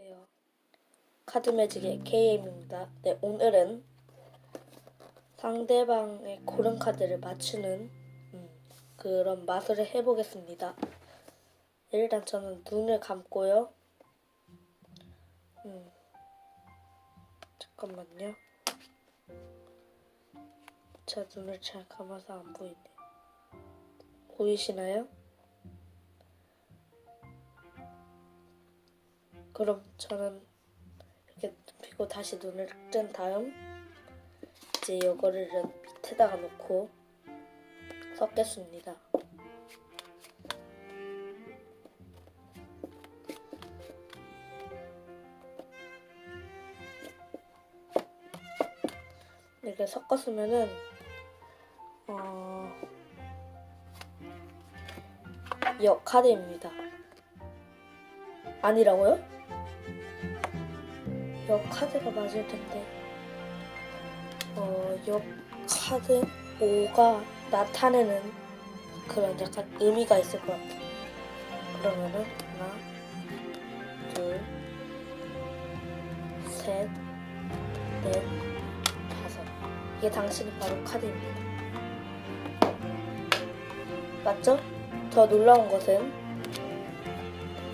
안녕하세요. 카드 매직의 KM입니다. 네, 오늘은 상대방의 고른 카드를 맞추는 음, 그런 마술을 해보겠습니다. 일단 저는 눈을 감고요. 음, 잠깐만요. 제 눈을 잘 감아서 안 보이네. 보이시나요? 그럼 저는 이렇게 눕히고 다시 눈을 뜬 다음 이제 이거를 밑에다가 놓고 섞겠습니다. 이렇게 섞었으면은 어, 역 카드입니다. 아니라고요? 역 카드가 맞을 텐데 어, 역 카드 5가 나타내는 그런 약간 의미가 있을 것 같아요. 그러면은 하나, 둘, 셋, 넷, 다섯. 이게 당신의 바로 카드입니다. 맞죠? 더 놀라운 것은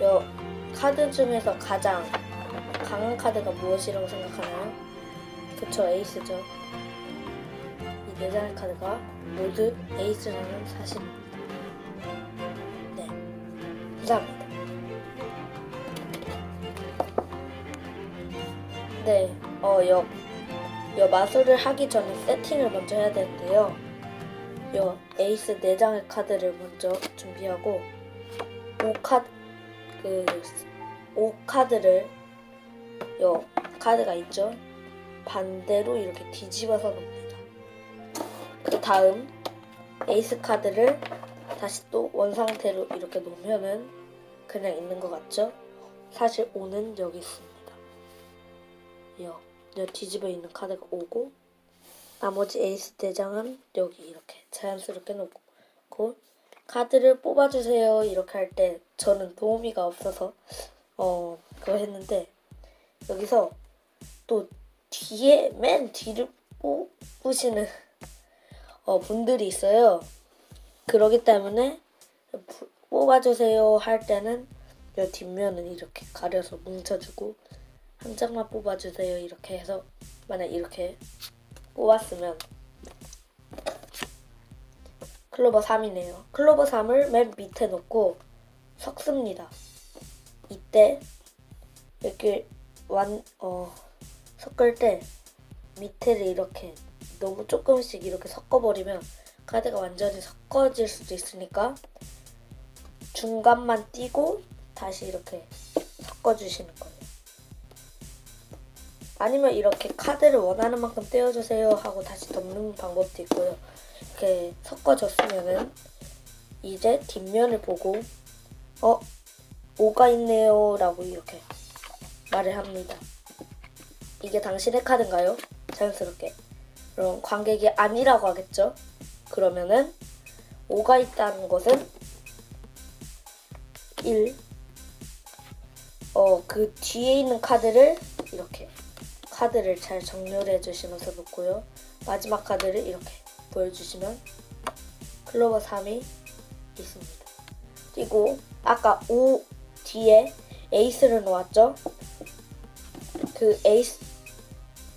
여 카드 중에서 가장 강한 카드가 무엇이라고 생각하나요? 그쵸, 에이스죠. 이 네 장의 카드가 모두 에이스라는 사실입니다. 네. 감사합니다. 네, 어, 여, 여 마술을 하기 전에 세팅을 먼저 해야 되는데요. 여 에이스 4장의 카드를 먼저 준비하고 5카드, 그, 5카드를 요 카드가 있죠. 반대로 이렇게 뒤집어서 놓습니다. 그 다음 에이스 카드를 다시 또 원상태로 이렇게 놓으면은 그냥 있는 것 같죠? 사실 5는 여기 있습니다. 요, 요 뒤집어 있는 카드가 5고 나머지 에이스 대장은 여기 이렇게 자연스럽게 놓고 카드를 뽑아주세요 이렇게 할 때 저는 도우미가 없어서 어 그거 했는데 여기서 또 뒤에 맨 뒤를 뽑으시는 어, 분들이 있어요. 그러기 때문에 부- 뽑아주세요 할 때는 이 뒷면은 이렇게 가려서 뭉쳐주고 한 장만 뽑아주세요 이렇게 해서 만약 이렇게 뽑았으면 클로버 3이네요. 클로버 3을 맨 밑에 놓고 섞습니다. 이때 이렇게 완, 어, 섞을 때 밑에를 이렇게 너무 조금씩 이렇게 섞어버리면 카드가 완전히 섞어질 수도 있으니까 중간만 띄고 다시 이렇게 섞어주시는 거예요. 아니면 이렇게 카드를 원하는 만큼 떼어주세요 하고 다시 덮는 방법도 있고요. 이렇게 섞어줬으면은 이제 뒷면을 보고 어 5가 있네요 라고 이렇게 말을 합니다. 이게 당신의 카드인가요? 자연스럽게. 그럼 관객이 아니라고 하겠죠? 그러면은 5가 있다는 것은 1. 어, 그 뒤에 있는 카드를 이렇게 카드를 잘 정렬해 주시면서 놓고요. 마지막 카드를 이렇게 보여주시면 클로버 3이 있습니다. 그리고 아까 5 뒤에 에이스를 놓았죠? 그 에이스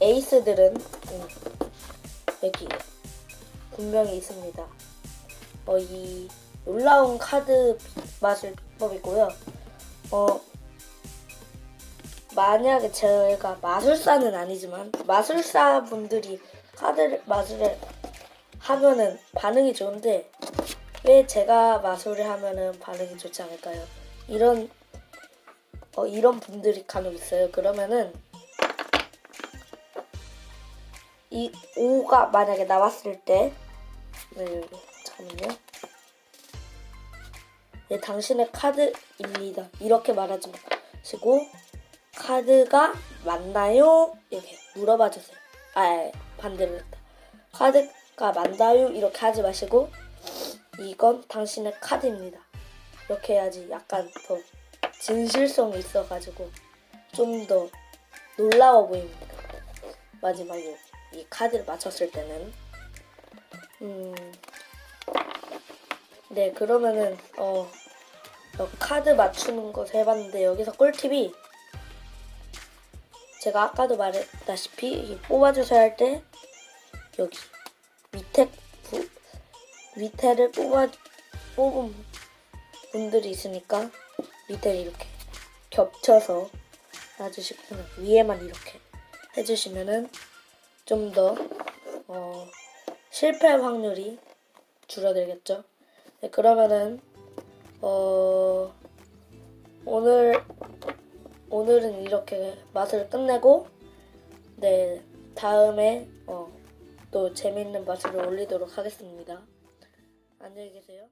에이스들은 음, 여기 분명히 있습니다. 어, 이 놀라운 카드 마술 비법이고요. 어, 만약에 제가 마술사는 아니지만 마술사 분들이 카드 마술을 하면은 반응이 좋은데 왜 제가 마술을 하면은 반응이 좋지 않을까요? 이런 어, 이런 분들이 간혹 있어요. 그러면은 이 5가 만약에 나왔을 때 네, 잠깐만요. 네, 당신의 카드입니다. 이렇게 말하지 마시고 카드가 맞나요? 이렇게 물어봐 주세요. 아, 반대로 했다. 카드가 맞나요? 이렇게 하지 마시고 이건 당신의 카드입니다. 이렇게 해야지 약간 더 진실성이 있어가지고 좀 더 놀라워 보입니다. 마지막에 이 카드를 맞췄을 때는. 음, 네 그러면은 어, 어, 카드 맞추는 거 해봤는데 여기서 꿀팁이 제가 아까도 말했다시피 이 뽑아주셔야 할 때 여기 밑에 부, 밑에를 뽑아 뽑은 분들이 있으니까 밑에 이렇게 겹쳐서 놔주시거나 위에만 이렇게 해주시면은 좀더 어, 실패 확률이 줄어들겠죠. 네, 그러면은 어, 오늘 오늘은 이렇게 맛을 끝내고 네 다음에 어, 또 재밌는 맛을 올리도록 하겠습니다. 안녕히 계세요.